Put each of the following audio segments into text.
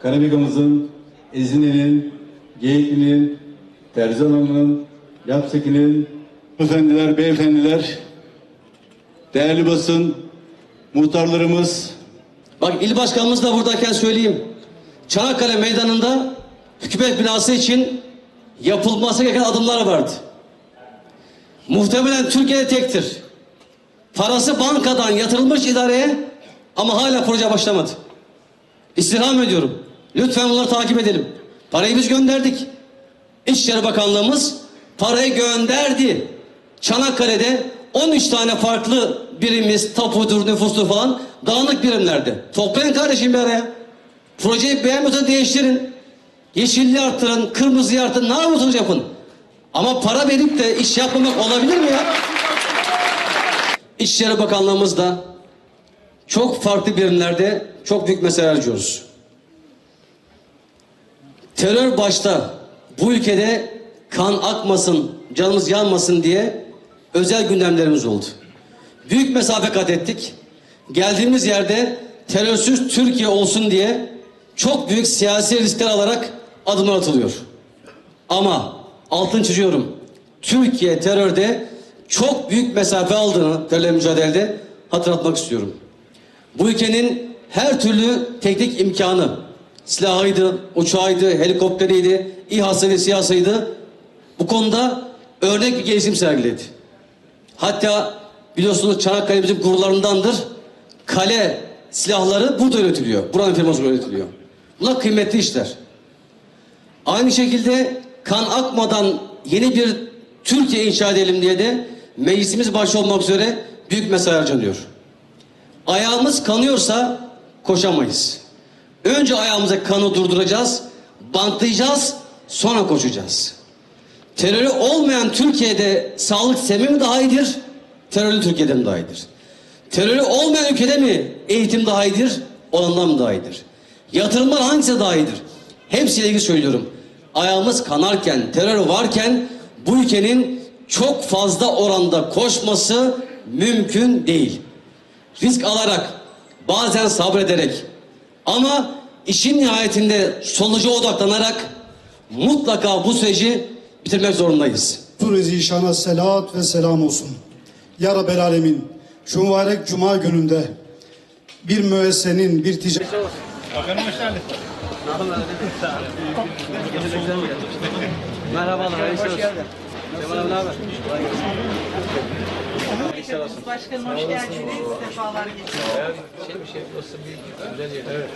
Karabiga'mızın, Ezine'nin, Geyikli'nin, Terzalan'ın, Yapseki'nin, efendiler, beyefendiler, değerli basın, muhtarlarımız, Bak il başkanımız da buradayken söyleyeyim. Çanakkale meydanında hükümet binası için yapılması gereken adımlar vardı. Muhtemelen Türkiye'de tektir. Parası bankadan yatırılmış idareye ama hala proje başlamadı. İstirham ediyorum. Lütfen bunları takip edelim. Parayı biz gönderdik. İçişleri Bakanlığımız parayı gönderdi. Çanakkale'de 13 tane farklı birimiz, tapudur, nüfustur falan dağınık birimlerde. Toplayın kardeşim bir araya. Projeyi beğenmiyorsanız değiştirin. Yeşilliği arttırın, kırmızıyı arttırın, ne yapıyorsunuz yapın. Ama para verip de iş yapmamak olabilir mi ya? İçişleri Bakanlığımız da çok farklı birimlerde çok büyük mesele harcıyoruz. Terör başta bu ülkede kan akmasın, canımız yanmasın diye özel gündemlerimiz oldu. Büyük mesafe kat ettik. Geldiğimiz yerde terörsüz Türkiye olsun diye çok büyük siyasi riskler alarak adımlar atılıyor. Ama altın çiziyorum. Türkiye terörde çok büyük mesafe aldığını terörle mücadelede hatırlatmak istiyorum. Bu ülkenin her türlü teknik imkanı, silahıydı, uçağıydı, helikopteriydi, İHA'sıydı, SİHA'sıydı. Bu konuda örnek bir gelişim sergiledi. Hatta biliyorsunuz Çanakkale bizim gururlarındandır. Kale silahları burada üretiliyor. Buranın firması üretiliyor. Bunlar kıymetli işler. Aynı şekilde kan akmadan yeni bir Türkiye inşa edelim diye de meclisimiz başta olmak üzere büyük mesai harcanıyor. Ayağımız kanıyorsa koşamayız. Önce ayağımıza kanı durduracağız, bantlayacağız, sonra koşacağız. Terörü olmayan Türkiye'de sağlık sistemi mi daha iyidir, terörlü Türkiye'de mi daha iyidir? Terörü olmayan ülkede mi eğitim daha iyidir, olandan mı daha iyidir? Yatırımlar hangisi daha iyidir? Hepsiyle ilgili söylüyorum. Ayağımız kanarken, terör varken bu ülkenin çok fazla oranda koşması mümkün değil. Risk alarak, bazen sabrederek ama işin nihayetinde sonuca odaklanarak mutlaka bu süreci bitirmek zorundayız. Tur-i Zişan'a selat ve selam olsun. Ya Rabbel Alemin şu mübarek cuma gününde bir müessenin, bir ticaret... Merhabalar, hayırlı olsun. Cemal abi ne haber? Başkanım hoş geldiniz. Sefalar getirdiniz. Şey bir şey olsun bir güzel yer. Evet.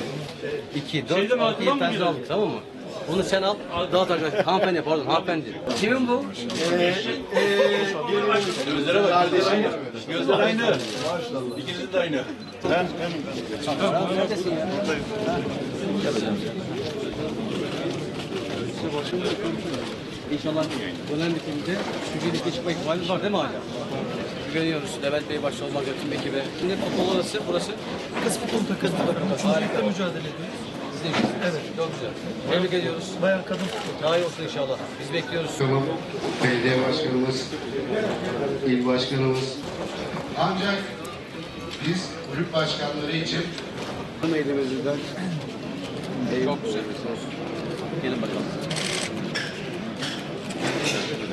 İki, dört, altı, yedi tane aldık tamam mı? Bunu sen al, dağıt arkadaşlar. Hanımefendi pardon, hanımefendi. Kimin bu? Gözlere bak. Kardeşim. Gözler aynı. İkinizin de aynı. Ben, benim. Neredesin ya? İnşallah dönem bitiminde üçüncü çıkma ihtimalimiz var değil mi hala? Güveniyoruz. Levent Bey başta olmak üzere tüm ekibe. Şimdi futbol orası, burası. Kız futbol takımı. Üçüncülükte mücadele ediyoruz. Sizin için. Evet. Çok güzel. Tebrik ediyoruz. Bayağı kadın futbol. Daha iyi olsun inşallah. Biz bekliyoruz. Tamam. Belediye başkanımız, il başkanımız. Ancak biz kulüp başkanları için Çok güzel. Gelin bakalım. Thank you.